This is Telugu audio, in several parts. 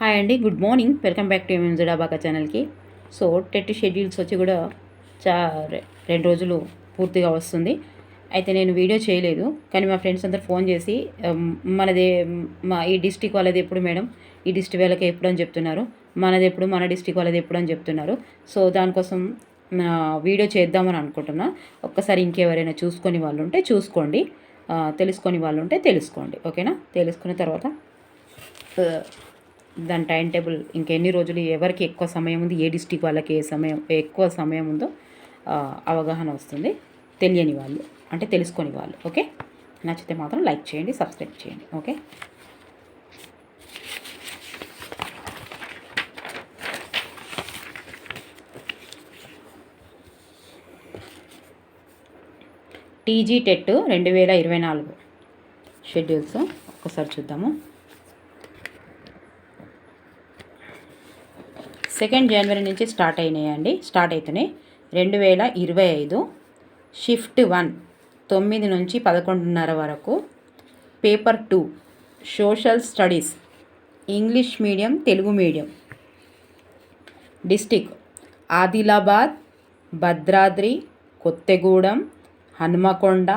హాయ్ అండి good morning welcome back to MM ఛానల్కి సో టెట్ షెడ్యూల్స్ వచ్చి కూడా చా రెండు రోజులు పూర్తిగా వస్తుంది. అయితే నేను వీడియో చేయలేదు కానీ మా ఫ్రెండ్స్ అందరు ఫోన్ చేసి మనదే మా ఈ డిస్టిక్ వాళ్ళది ఎప్పుడు మేడం? ఈ డిస్టిక్ వాళ్ళకి ఎప్పుడు అని చెప్తున్నారు. మనది ఎప్పుడు? మన డిస్టిక్ వాళ్ళది ఎప్పుడు అని చెప్తున్నారు. సో దానికోసం వీడియో చేద్దామని అనుకుంటున్నా. ఒక్కసారి ఇంకెవరైనా చూసుకొని వాళ్ళు ఉంటే చూసుకోండి తెలుసుకొని వాళ్ళు ఉంటే తెలుసుకోండి. ఓకేనా? తెలుసుకున్న తర్వాత దాని టైం టేబుల్ ఇంకెన్ని రోజులు ఎవరికి ఎక్కువ సమయం ఉంది ఏ డిస్టిక్ వాళ్ళకి ఏ సమయం ఎక్కువ సమయం ఉందో అవగాహన వస్తుంది. తెలియని వాళ్ళు అంటే తెలుసుకొని వాళ్ళు ఓకే? నచ్చితే మాత్రం లైక్ చేయండి సబ్స్క్రైబ్ చేయండి ఓకే? టీజీ టెట్ రెండు వేల ఇరవై నాలుగు. షెడ్యూల్స్ ఒక్కసారి చూద్దాము. సెకండ్ జనవరి నుంచి స్టార్ట్ అయినాయండి స్టార్ట్ అవుతున్నాయి రెండు వేల ఇరవై ఐదు షిఫ్ట్ వన్ తొమ్మిది నుంచి పదకొండున్నర వరకు paper two social studies English medium Telugu medium district Adilabad Bhadradri Kothagudem Hanumakonda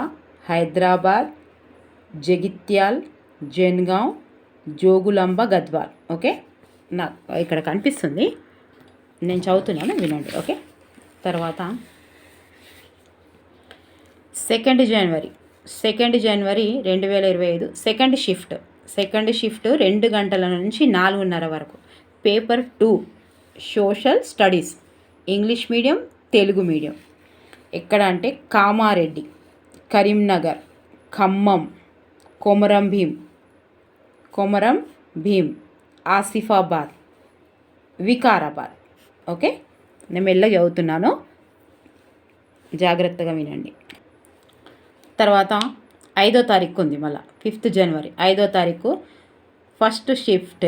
Hyderabad Jagtial Jangaon Jogulamba Gadwal okay నా ఇక్కడ కనిపిస్తుంది. నేను చదువుతున్నాను వినండి ఓకే? తర్వాత సెకండ్ జనవరి సెకండ్ జనవరి రెండు వేల ఇరవై ఐదు. సెకండ్ షిఫ్ట్ సెకండ్ షిఫ్ట్ రెండు గంటల నుంచి నాలుగున్నర వరకు. Paper two social studies English medium Telugu medium ఎక్కడ అంటే కామారెడ్డి కరీంనగర్ ఖమ్మం కొమరం భీం. కొమరం భీం ఆసిఫాబాద్ వికారాబాద్. ఓకే? నేను మెల్లగా చదువుతున్నాను. జాగ్రత్తగా వినండి. తర్వాత ఐదో తారీఖు ఉంది మళ్ళీ ఫిఫ్త్ జనవరి. ఐదో తారీఖు ఫస్ట్ షిఫ్ట్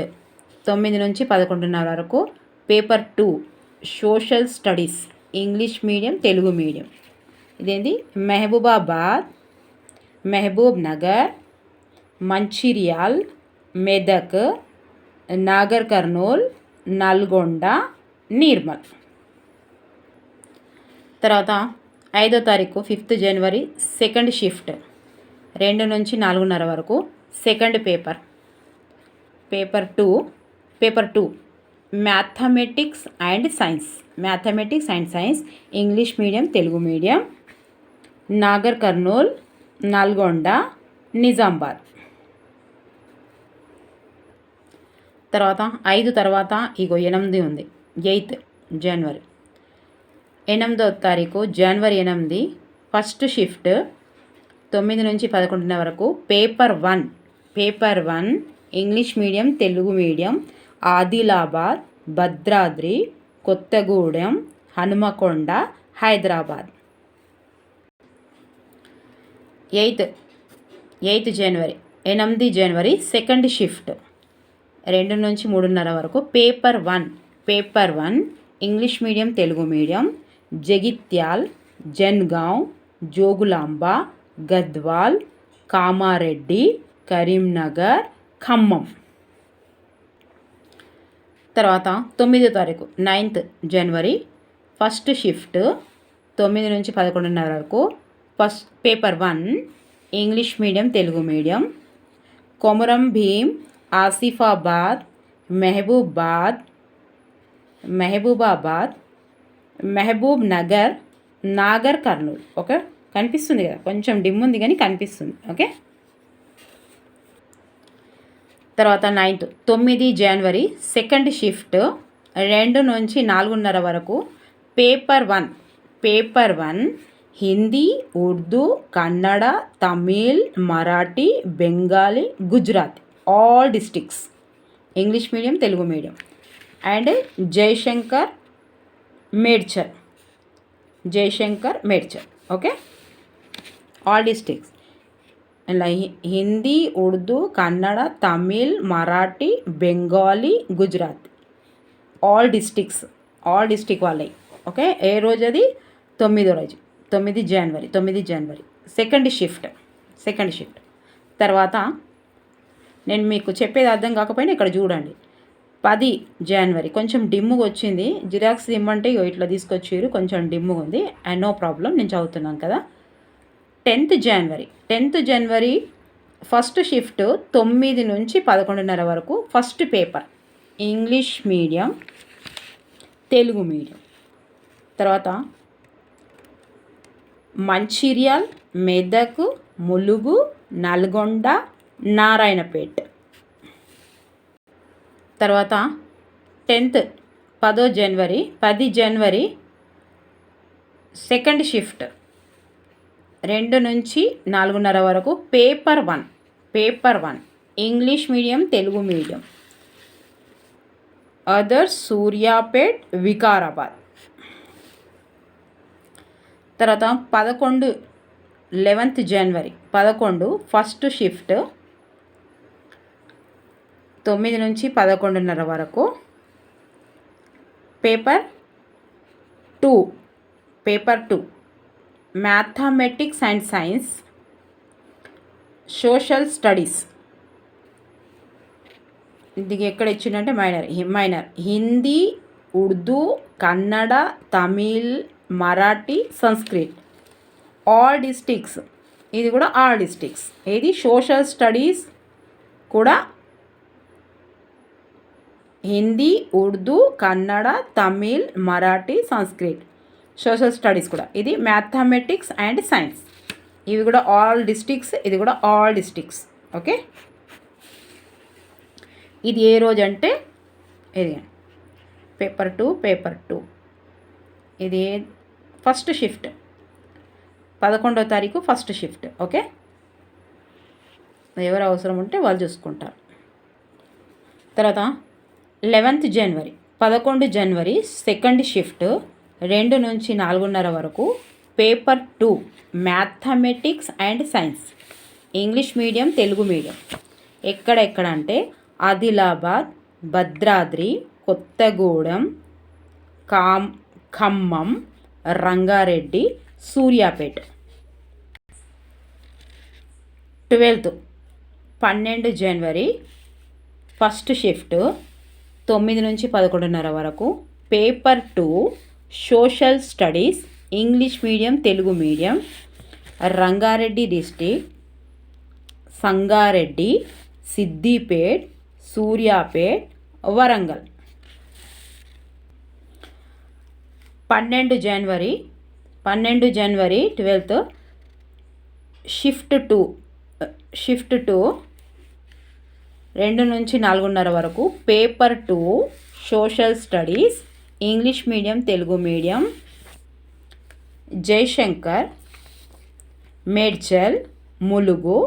తొమ్మిది నుంచి పదకొండున్నర వరకు paper two social studies English medium Telugu medium. ఇదేంటి మహబూబాబాద్ మహబూబ్ నగర్ మంచిర్యాల్ మెదక్ నాగర్ కర్నూల్ నల్గొండ నిర్మల్. తర్వాత ఐదో తారీఖు ఫిఫ్త్ జనవరి సెకండ్ షిఫ్ట్ రెండు నుంచి నాలుగున్నర వరకు second paper. Paper two paper two mathematics and science. Mathematics and science English medium Telugu medium Nagar Kurnool Nalgonda Nizamabad తర్వాత ఐదు తర్వాత ఇగో ఎనిమిది ఉంది. Eighth January. ఎనిమిదో తారీఖు జనవరి ఎనిమిది ఫస్ట్ షిఫ్ట్ తొమ్మిది నుంచి పదకొండున్నర వరకు paper one. Paper one English medium Telugu medium Adilabad Bhadradri Kothagudem Hanumakonda Hyderabad. Eighth eighth January ఎనిమిది జనవరి సెకండ్ షిఫ్ట్ రెండు నుంచి మూడున్నర వరకు paper one. Paper one English medium Telugu medium Jagtial Jangaon Jogulamba Gadwal Kamareddy Karimnagar Khammam. తర్వాత తొమ్మిదో తారీఖు నైన్త్ జనవరి ఫస్ట్ షిఫ్ట్ తొమ్మిది నుంచి పదకొండున్నర వరకు first paper one English medium Telugu medium Komaram Bheem Asifabad Mahbubad Mahabubabad Mahabub Nagar Nagar Kurnool okay? కనిపిస్తుంది కదా? కొంచెం డిమ్ ఉంది కానీ కనిపిస్తుంది. ఓకే? తర్వాత నైన్త్. తొమ్మిది జనవరి సెకండ్ షిఫ్ట్ రెండు నుంచి నాలుగున్నర వరకు paper one. Paper one Hindi Urdu Kannada Tamil Marathi Bengali Gujarat. All districts English medium Telugu medium. And Jayashankar Medchal. Jayashankar Medchal. Okay? All districts ఇలా హి- Hindi Urdu Kannada Tamil Marathi Bengali Gujarat. All districts all district వాళ్ళవి ఓకే? ఏ రోజు అది తొమ్మిదో రోజు. తొమ్మిది జనవరి. తొమ్మిది జనవరి. సెకండ్ షిఫ్ట్ సెకండ్ షిఫ్ట్ తర్వాత నేను మీకు చెప్పేది అర్థం కాకపోయినా ఇక్కడ చూడండి. పది జనవరి కొంచెం డిమ్ముగా వచ్చింది. జిరాక్స్ ఇమ్మంటే ఇగో ఇట్లా తీసుకొచ్చారు కొంచెం డిమ్ముగా ఉంది. అండ్ నో ప్రాబ్లం నేను చదువుతున్నాను కదా. Tenth January tenth January first shift తొమ్మిది నుంచి పదకొండున్నర వరకు first paper English medium Telugu medium తర్వాత మంచిర్యాల్ మెదక్ ములుగు నల్గొండ నారాయణపేట్ తర్వాత టెన్త్ పదో జనవరి పది జనవరి సెకండ్ షిఫ్ట్. రెండు నుంచి నాలుగున్నర వరకు paper one paper one. English medium Telugu medium. Others Suryapet Vikarabad. తర్వాత పదకొండు లెవెంత్ జనవరి పదకొండు ఫస్ట్ షిఫ్ట్. తొమ్మిది నుంచి పదకొండున్నర వరకు. Paper two paper two. Mathematics and science social studies. ఇది ఎక్కడ ఇచ్చిందంటే minor minor. Hindi Urdu Kannada Tamil Marathi Sanskrit all districts. ఇది కూడా ఆల్ డిస్టిక్స్. ఇది సోషల్ స్టడీస్ కూడా హిందీ ఉర్దూ కన్నడ తమిళ్ మరాఠీ సంస్కృత్ సోషల్ స్టడీస్ కూడా. ఇది మ్యాథమెటిక్స్ అండ్ సైన్స్. ఇవి కూడా ఆల్ డిస్టిక్స్ ఇది కూడా ఆల్ డిస్టిక్స్. ఓకే? ఇది ఏ రోజు అంటే ఇది. Paper two paper two. ఇది ఫస్ట్ షిఫ్ట్. పదకొండో తారీఖు ఫస్ట్ షిఫ్ట్. ఓకే? ఎవరు అవసరం ఉంటే వాళ్ళు చూసుకుంటారు. తర్వాత లెవెన్త్ జనవరి పదకొండు జనవరి సెకండ్ షిఫ్ట్ రెండు నుంచి నాలుగున్నర వరకు paper two mathematics and science English medium Telugu medium. ఎక్కడెక్కడ అంటే ఆదిలాబాద్ భద్రాద్రి కొత్తగూడెం కామ్ ఖమ్మం రంగారెడ్డి సూర్యాపేట. ట్వెల్త్ పన్నెండు జనవరి ఫస్ట్ షిఫ్ట్ తొమ్మిది నుంచి పదకొండున్నర వరకు. Paper two social studies English medium Telugu medium Rangareddy district Sangareddy Siddipet Suryapet Warangal. పన్నెండు జనవరి పన్నెండు జనవరి twelfth shift two shift two రెండు నుంచి నాలుగున్నర వరకు paper two social studies English medium Telugu medium Jayashankar Medchal Mulugu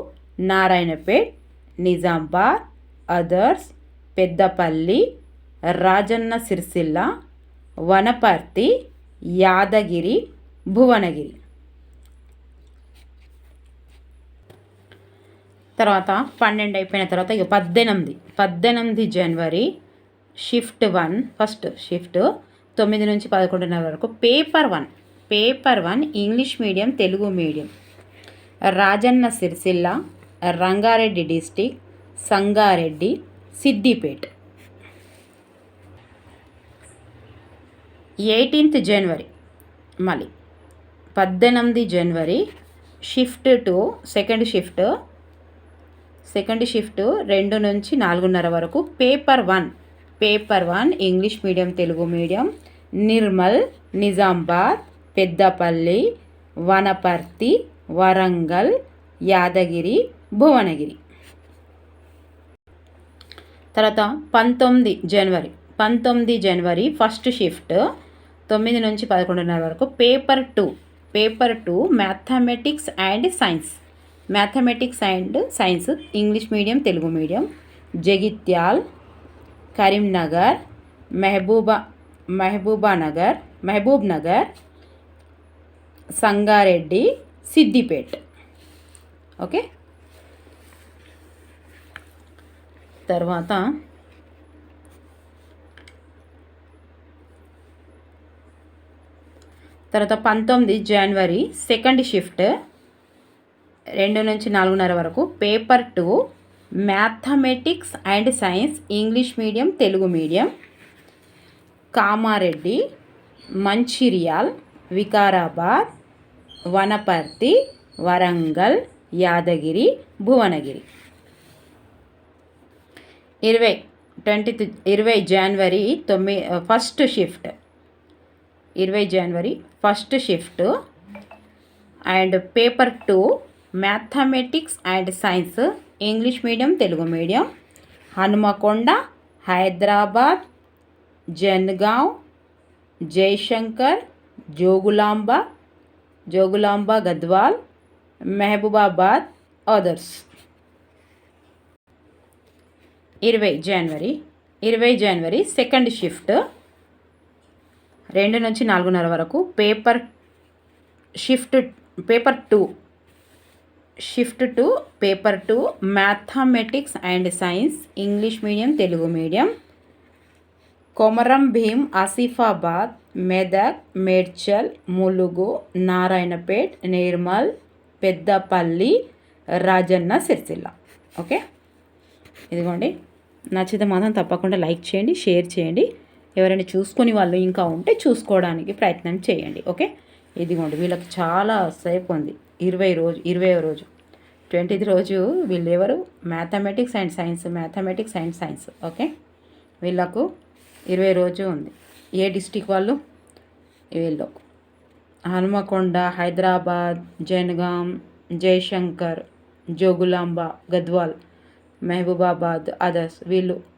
Narayanpet Nizamabad others Peddapalli Rajanna Sircilla Wanaparthy Yadagiri Bhuvanagiri. తర్వాత పన్నెండు అయిపోయిన తర్వాత ఇక పద్దెనిమిది. పద్దెనిమిది జనవరి షిఫ్ట్ వన్ ఫస్ట్ షిఫ్ట్ తొమ్మిది నుంచి పదకొండున్నర వరకు paper one paper one English medium Telugu medium Rajanna Sircilla Rangareddy district Sangareddy Siddipet. Eighteenth January మళ్ళీ. పద్దెనిమిది జనవరి shift two second shift second shift రెండు నుంచి నాలుగున్నర వరకు. Paper one. Paper one English medium Telugu medium. Nirmal Nizamabad Peddapalli Wanaparthy Warangal Yadagiri Bhuvanagiri. తర్వాత పంతొమ్మిది జనవరి. పంతొమ్మిది జనవరి ఫస్ట్ షిఫ్ట్ తొమ్మిది నుంచి పదకొండున్నర వరకు. Paper two. Paper two mathematics and science. Mathematics and science English medium Telugu medium Jagtial Karimnagar Mehbooba Mahabubnagar Mahabub Nagar Sangareddy Siddipet okay తర్వాత తర్వాత పంతొమ్మిది జనవరి సెకండ్ షిఫ్ట్ రెండు నుంచి నాలుగున్నర వరకు. Paper two mathematics and science English medium Telugu medium Kamareddy Mancherial Vikarabad Wanaparthy Warangal Yadagiri Bhuvanagiri ఇరవై ట్వంటీ ఇరవై జనవరి తొమ్మిది ఫస్ట్ షిఫ్ట్ ఇరవై జనవరి first shift and paper two mathematics and science English medium Telugu medium Hanumakonda Hyderabad Jangaon Jayashankar Jogulamba Jogulamba Gadwal Mahabubabad others ఇరవై జనవరి ఇరవై జనవరి సెకండ్ షిఫ్ట్ రెండు నుంచి నాలుగున్నర వరకు paper shift paper two shift two paper two mathematics and science English medium Telugu medium. Komaram Bheem Asifabad Medak Medchal Mulugu Narayanpet Nirmal Peddapalli Rajanna Sircilla. Okay? ఇదిగోండి. నచ్చితే మాత్రం తప్పకుండా లైక్ చేయండి షేర్ చేయండి. ఎవరైనా చూసుకొని వాళ్ళు ఇంకా ఉంటే చూసుకోవడానికి ప్రయత్నం చేయండి. ఓకే? ఇదిగోండి వీళ్ళకి చాలా సేపు ఉంది. ఇరవై రోజు ఇరవై రోజు. ట్వంటీత్ రోజు వీళ్ళు ఎవరు? Mathematics and science mathematics and science okay వీళ్ళకు ఇరవై రోజు ఉంది. ఏ డిస్టిక్ వాళ్ళు? వీళ్ళు హనుమకొండ హైదరాబాద్ జనగాం జయశంకర్ జోగులాంబ గద్వాల్ మహబూబాబాద్ అదర్స్ వీళ్ళు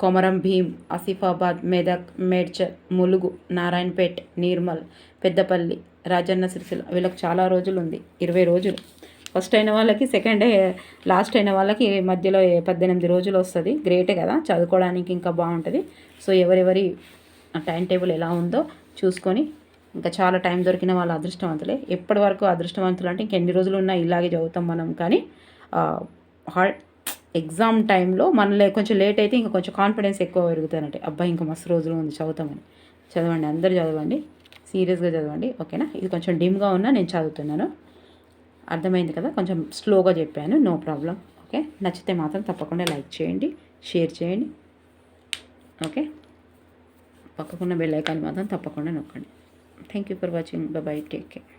కొమరం భీం ఆసిఫాబాద్ మెదక్ మేడ్చల్ ములుగు నారాయణపేట్ నిర్మల్ పెద్దపల్లి రాజన్న సిరిసిల్ల వీళ్ళకి చాలా రోజులు ఉంది ఇరవై రోజులు. ఫస్ట్ అయిన వాళ్ళకి సెకండ్ లాస్ట్ అయిన వాళ్ళకి మధ్యలో పద్దెనిమిది రోజులు వస్తుంది. గ్రేటే కదా చదువుకోవడానికి ఇంకా బాగుంటుంది. సో ఎవరెవరి టైం టేబుల్ ఎలా ఉందో చూసుకొని ఇంకా చాలా టైం దొరికిన వాళ్ళ అదృష్టవంతులే. ఎప్పటి వరకు అదృష్టవంతులు అంటే ఇంకెన్ని రోజులు ఉన్నా ఇలాగే చదువుతాం మనం. కానీ హార్డ్ ఎగ్జామ్ టైంలో మన కొంచెం లేట్ అయితే ఇంకా కొంచెం కాన్ఫిడెన్స్ ఎక్కువ పెరుగుతానంటే అబ్బాయి ఇంకా మస్తు రోజులు ఉంది చదువుతామని. చదవండి అందరు చదవండి. సీరియస్గా చదవండి ఓకేనా? ఇది కొంచెం డిమ్గా ఉన్నా నేను చదువుతున్నాను. అర్థమైంది కదా? కొంచెం స్లోగా చెప్పాను నో ప్రాబ్లం ఓకే? నచ్చితే మాత్రం తప్పకుండా లైక్ చేయండి షేర్ చేయండి ఓకే? పక్కకున్న బెల్ ఐకాన్ మాత్రం తప్పకుండా నొక్కండి. Thank you for watching bye take care